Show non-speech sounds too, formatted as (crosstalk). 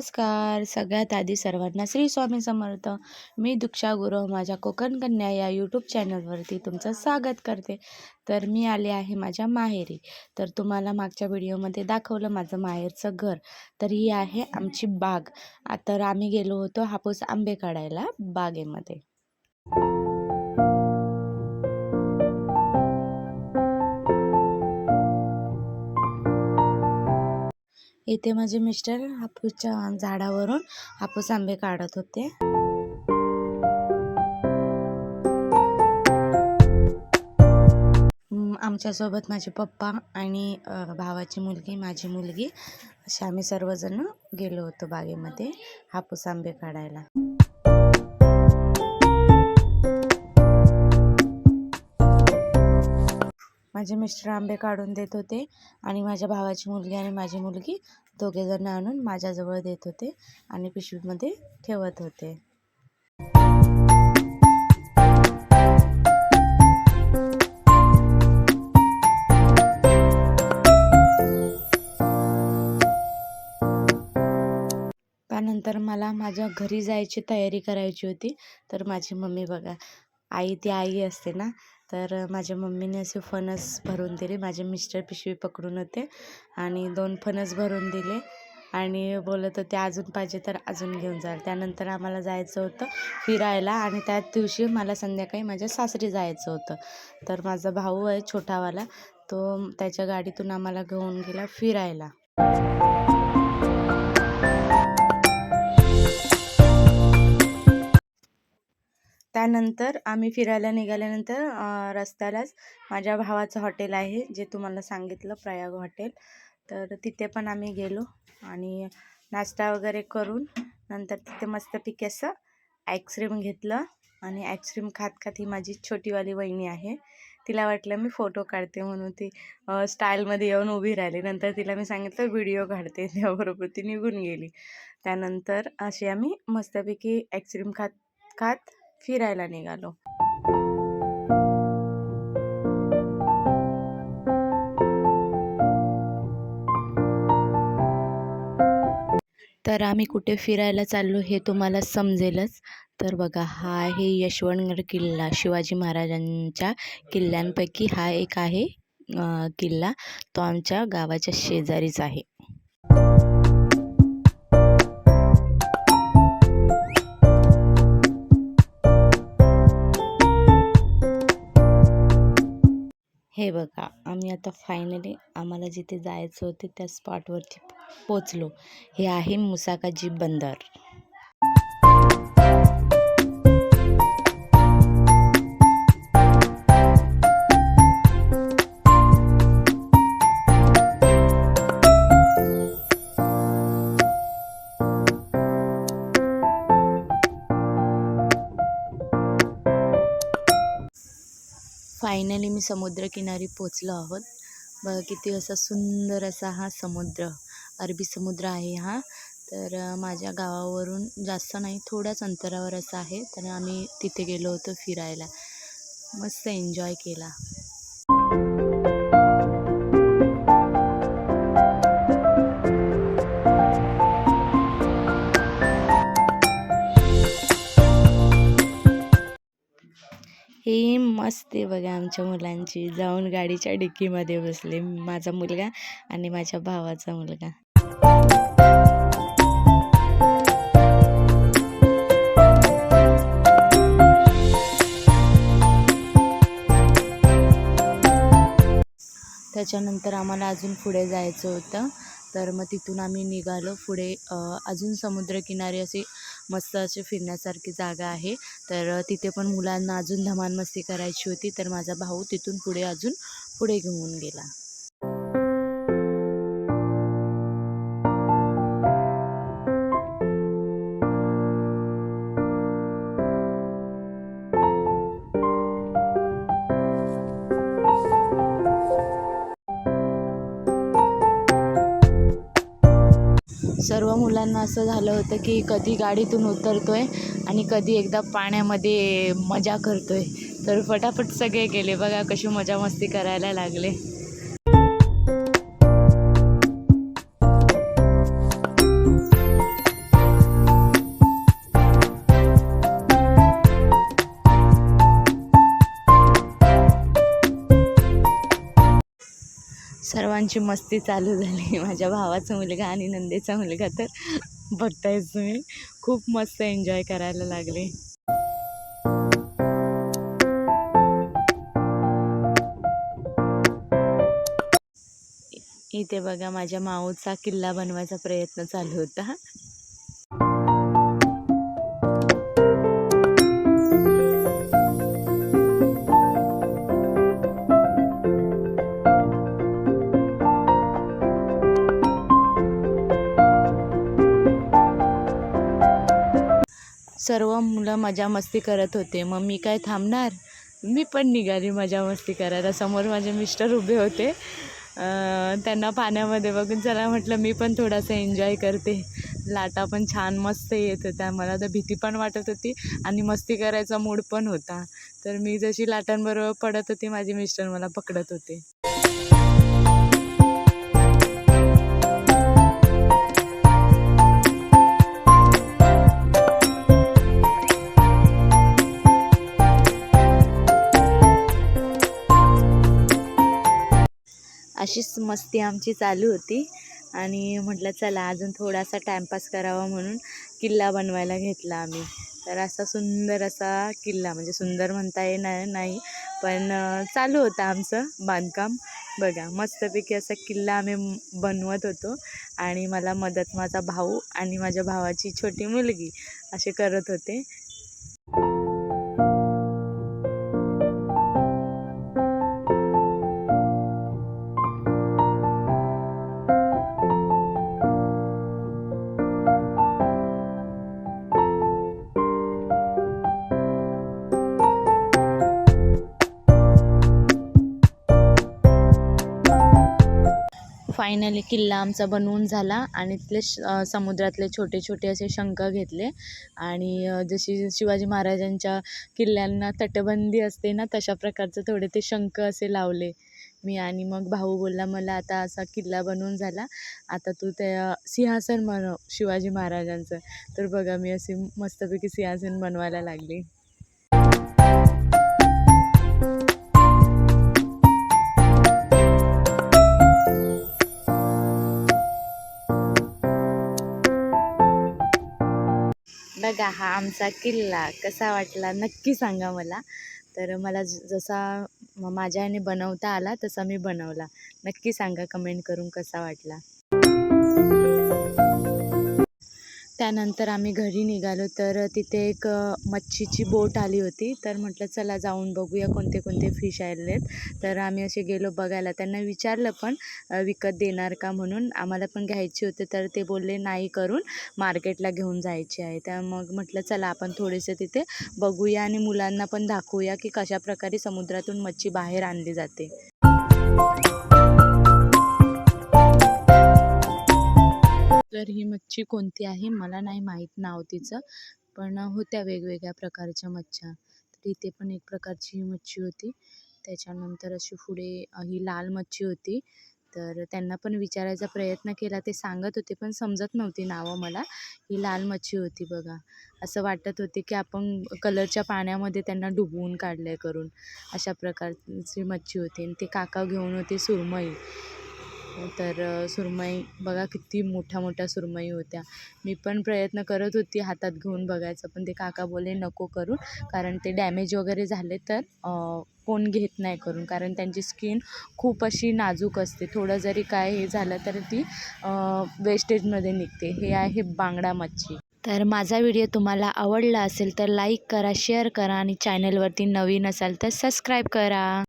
नमस्कार. सगळ्यात आधी सर्वांना श्री स्वामी समर्थ. मी दीक्षा गुरु माझ्या कोकण कन्या या यूट्यूब चॅनलवरती तुमचं स्वागत करते. तर मी आले आहे माझ्या माहेरी. तर तुम्हाला मागच्या व्हिडिओमध्ये दाखवलं माझं माहेरचं घर. तर ही आहे आमची बाग. तर आम्ही गेलो होतो हापूस आंबे काढायला बागेमध्ये. इथे माझे मिस्टर हापूसच्या झाडावरून हापूस आंबे काढत होते. आमच्यासोबत माझे पप्पा आणि भावाची मुलगी माझी मुलगी असे आम्ही सर्वजण गेलो होतो बागेमध्ये हापूस आंबे काढायला. माझे मिस्टर आंबे काढून देत होते आणि माझ्या भावाची मुलगी आणि माझी मुलगी दोघेजण आणून माझ्याजवळ देत होते आणि पिशवीमध्ये ठेवत होते. त्यानंतर मला माझ्या घरी जायची तयारी करायची होती. तर माझी मम्मी बघा आई ती आई असते ना तर माझ्या मम्मीने असे फणस भरून दिले. माझे मिस्टर पिशवी पकडून होते आणि दोन फणस भरून दिले आणि बोलत होते अजून पाहिजे तर अजून घेऊन जाल त्यानंतर आम्हाला जायचं होतं फिरायला आणि त्याच दिवशी मला संध्याकाळी माझ्या सासरी जायचं होतं. तर माझा भाऊ आहे छोटावाला तो त्याच्या गाडीतून आम्हाला घेऊन गेला फिरायला. त्यानंतर आम्ही फिरायला निघाल्यानंतर रस्त्यालाच माझ्या भावाचं हॉटेल आहे जे तुम्हाला सांगितलं प्रयाग हॉटेल. तर तिथे पण आम्ही गेलो आणि नाश्ता वगैरे करून नंतर तिथे मस्तपैकी असं आईस्क्रीम घेतलं आणि आईस्क्रीम खात खात ही माझी छोटीवाली वहिनी आहे. तिला वाटलं मी फोटो काढते म्हणून ती स्टाईलमध्ये येऊन उभी राहिली. नंतर तिला मी सांगितलं व्हिडिओ काढते. (laughs) त्याबरोबर ती निघून गेली. त्यानंतर अशी आम्ही मस्तपैकी आईस्क्रीम खात खात फिरायला निघालो. तर आम्ही कुठे फिरायला चाललो हे तुम्हाला समजेलच. तर बघा हा आहे यशवंतगड किल्ला. शिवाजी महाराजांच्या किल्ल्यांपैकी हा एक आहे किल्ला. तो आमच्या गावाच्या शेजारीच आहे. हे बघा आम्ही आता फायनली आम्हाला जिथे जायचं होते त्या स्पॉटवरती पोचलो हे आहे मुसाकाजी बंदर. फायनली मी समुद्रकिनारी पोचलो आहोत. बघा किती असा सुंदर असा हा समुद्र अरबी समुद्र आहे हा. तर माझ्या गावावरून जास्त नाही थोड्याच अंतरावर असं आहे. तर आम्ही तिथे गेलो होतो फिरायला. मस्त एन्जॉय केला. ही मस्त आहे बघा आमच्या मुलांची. जाऊन गाडीच्या डिक्कीमध्ये बसले माझा मुलगा आणि माझ्या भावाचा मुलगा. त्याच्यानंतर आम्हाला अजून पुढे जायचं होतं. तर मग तिथून आम्ही निघालो. पुढे अजून समुद्रकिनारी असे मस्त अशी फिरण्यासारखी जागा आहे. तर तिथे पण मुलांना अजून धमाल मस्ती करायची होती. तर माझा भाऊ तिथून पुढे अजून पुढे घेऊन गेला. सर्व मुलांना असं झालं होतं की कधी गाडीतून उतरतो आहे आणि कधी एकदा पाण्यामध्ये मजा करतो आहे तर फटाफट सगळे गेले. बघा कशी मजा मस्ती करायला लागले. सर्वांची मस्ती चालू झाली. (laughs) माझ्या भावाचा मुलगा आणि नंदेचा मुलगा. तर बघतायच तुम्ही. खूप मस्त एन्जॉय करायला लागले. इथे बघा माझ्या माऊचा किल्ला बनवायचा प्रयत्न चालू होता. सर्व मुलं मजा मस्ती करत होते. मग मी काय थांबणार? मी पण निघाली मजा मस्ती करायला. समोर माझे मिस्टर उभे होते. त्यांना पाण्यामध्ये बघून चला म्हटलं मी पण थोडासा एन्जॉय करते. लाटा पण छान मस्त येत होत्या. मला तर भीती पण वाटत होती आणि मस्ती करायचा मूड पण होता. तर मी जशी लाटांबरोबर पडत होती माझे मिस्टर मला पकडत होते. अशीच मस्ती आमची चालू होती. आणि म्हटलं चला अजून थोडासा टाईमपास करावा म्हणून किल्ला बनवायला घेतला आम्ही. तर असा सुंदर असा किल्ला म्हणजे सुंदर म्हणता येणार नाही पण चालू होतं आमचं बांधकाम. बघा मस्तपैकी असा किल्ला आम्ही बनवत होतो आणि मला मदत माझा भाऊ आणि माझ्या भावाची छोटी मुलगी असे करत होते. फायनली किल्ला आमचा बनवून झाला आणि तिथले श समुद्रातले छोटे छोटे असे शंख घेतले. आणि जशी शिवाजी महाराजांच्या किल्ल्यांना तटबंदी असते ना तशा प्रकारचं थोडे ते शंख असे लावले. मी आणि मग भाऊ बोलला मला आता असा किल्ला बनवून झाला. आता तू त्या सिंहासन बनव शिवाजी महाराजांचं. तर बघा मी असे मस्तपैकी सिंहासन बनवायला लागली. बघा हा आमचा किल्ला कसा वाटला नक्की सांगा मला. तर मला ज- जसा माझ्याने माझ्या बनवता आला तसा मी बनवला. नक्की सांगा कमेंट करून कसा वाटला. त्यानंतर आम्ही घरी निघालो. तर तिथे एक मच्छीची बोट आली होती. तर म्हटलं चला जाऊन बघूया कोणते कोणते फिश आलेत तर आम्ही असे गेलो बघायला. त्यांना विचारलं पण विकत देणार का? म्हणून आम्हाला पण घ्यायची होते. तर ते बोलले नाही करून मार्केटला घेऊन जायचे आहे. त्या मग म्हटलं चला आपण थोडेसे तिथे बघूया आणि मुलांना पण दाखवूया की कशाप्रकारे समुद्रातून मच्छी बाहेर आणली जाते. तर ही मच्छी कोणती आहे मला नाही माहीत नाव तिचं पण होत्या वेगवेगळ्या प्रकारच्या मच्छ्या. तर इथे पण एक प्रकारची ही मच्छी होती. त्याच्यानंतर अशी पुढे ही लाल मच्छी होती. तर त्यांना पण विचारायचा प्रयत्न केला ते सांगत होते पण समजत नव्हती नावं मला. ही लाल मच्छी होती बघा. असं वाटत होते की आपण कलरच्या पाण्यामध्ये त्यांना डुबवून काढलं करून. अशा प्रकारची मच्छी होती. आणि ते काका घेऊन होते सुरमई. तर सुरमई बघा किती मोठ्या मोठ्या सुरमई होत्या. मी पण प्रयत्न करत होती हातात घेऊन बघायचं पण ते काका बोले नको करून कारण ते डॅमेज वगैरे झाले तर कोण घेत नाही करून कारण त्यांची स्किन खूप अशी नाजूक असते. थोडं जरी काय हे झालं तर ती वेस्टेजमध्ये निघते. हे आहे बांगडा मच्छी. तर माझा व्हिडिओ तुम्हाला आवडला असेल तर लाईक करा शेअर करा आणि चॅनलवरती नवीन असाल तर सबस्क्राईब करा.